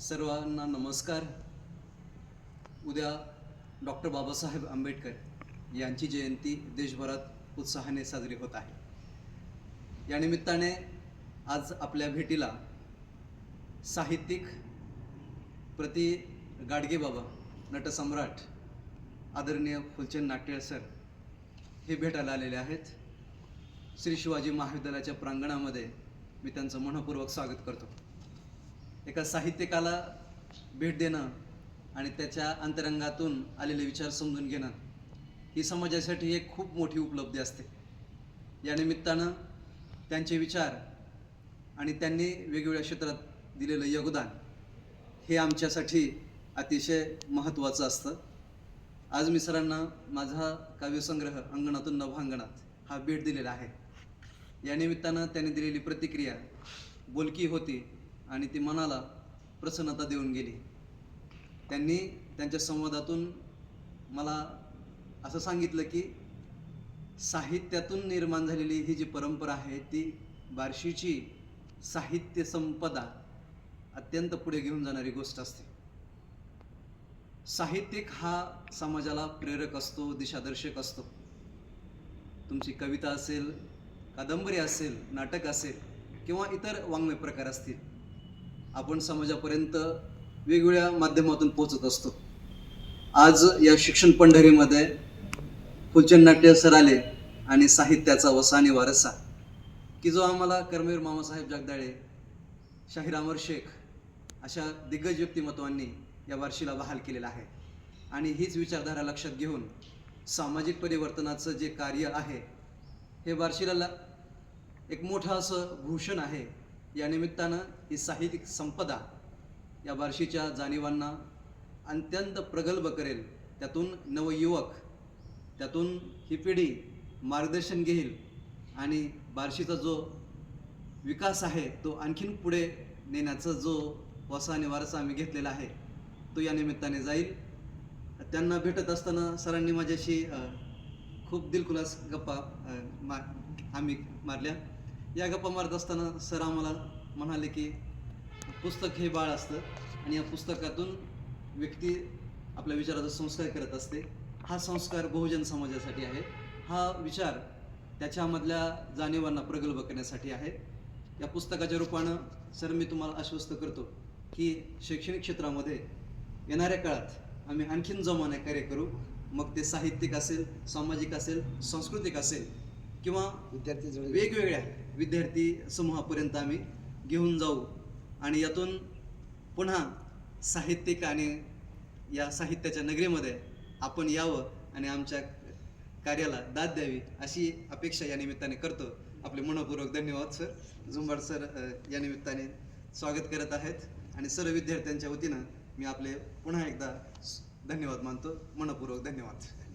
सर्वांना नमस्कार. उद्या डॉक्टर बाबासाहेब आंबेडकर यांची जयंती देशभरात उत्साहाने साजरी होत आहे. या निमित्ताने आज आपल्या भेटीला साहित्यिक प्रति गाडगेबाबा नटसम्राट आदरणीय फुलचंद नाट्य सर हे भेटायला आलेले आहेत. श्री शिवाजी महाविद्यालयाच्या प्रांगणामध्ये मी त्यांचं मनपूर्वक स्वागत करतो. एका साहित्यिकाला भेट देणं आणि त्याच्या अंतरंगातून आलेले विचार समजून घेणं ही समाजासाठी एक खूप मोठी उपलब्धी असते. या निमित्तानं त्यांचे विचार आणि त्यांनी वेगवेगळ्या क्षेत्रात दिलेलं योगदान हे आमच्यासाठी अतिशय महत्त्वाचं असतं. आज मी सरांना माझा काव्यसंग्रह अंगणातून नभांगणात हा भेट दिलेला आहे. या निमित्तानं त्यांनी दिलेली प्रतिक्रिया बोलकी होती आणि ती मनाला प्रसन्नता देऊन गेली. त्यांनी त्यांच्या संवादातून मला असं सांगितलं की साहित्यातून निर्माण झालेली ही जी परंपरा आहे ती बार्शीची साहित्य संपदा अत्यंत पुढे घेऊन जाणारी गोष्ट असते. साहित्यिक हा समाजाला प्रेरक असतो दिशादर्शक असतो. तुमची कविता असेल कादंबरी असेल नाटक असेल किंवा इतर वाङ्मय प्रकार असतील आपण समाजापर्यंत वेगवेगळ्या माध्यमातून पोचत असतो. आज या शिक्षण पंढरीमध्ये फुलचंद नाट्य सर आले आणि साहित्याचा वसा आणि वारसा की जो आम्हाला कर्मवीर मामासाहेब जगदाळे शाहीर अमर शेख अशा दिग्गज व्यक्तिमत्वांनी या बार्शीला बहाल केलेला आहे. आणि हीच विचारधारा लक्षात घेऊन सामाजिक परिवर्तनाचं जे कार्य आहे हे बार्शीला एक मोठं असं भूषण आहे या निमित्तानं ही साहित्यिक संपदा या बार्शीच्या जाणीवांना अत्यंत प्रगल्भ करेल. त्यातून नवयुवक त्यातून ही पिढी मार्गदर्शन घेईल आणि बार्शीचा जो विकास आहे तो आणखीन पुढे नेण्याचा जो वसा आणि वारसा आम्ही घेतलेला आहे तो या निमित्ताने जाईल. त्यांना भेटत असताना सरांनी माझ्याशी खूप दिलखुलास गप्पा मा आम्ही मारल्या. या गप्पा मारत असताना सर आम्हाला म्हणाले की पुस्तक हे बाळ असतं आणि या पुस्तकातून व्यक्ती आपल्या विचाराचा संस्कार करत असते. हा संस्कार बहुजन समाजासाठी आहे. हा विचार त्याच्यामधल्या जाणीवांना प्रगल्भ करण्यासाठी आहे. या पुस्तकाच्या रूपानं सर मी तुम्हाला आश्वस्त करतो की शैक्षणिक क्षेत्रामध्ये येणाऱ्या काळात आम्ही आणखीन जोमाने कार्य करू. मग ते साहित्यिक असेल सामाजिक असेल सांस्कृतिक असेल किंवा विद्यार्थी जोडी वेगवेगळ्या विद्यार्थी समूहापर्यंत आम्ही घेऊन जाऊ. आणि यातून पुन्हा साहित्यिक आणि या साहित्याच्या नगरीमध्ये आपण यावं आणि आमच्या कार्याला दाद द्यावी अशी अपेक्षा या निमित्ताने करतो. आपले मनपूर्वक धन्यवाद सर. झुंबाड सर या निमित्ताने स्वागत करत आहेत. आणि सर्व विद्यार्थ्यांच्या वतीनं मी आपले पुन्हा एकदा धन्यवाद मानतो. मनपूर्वक धन्यवाद.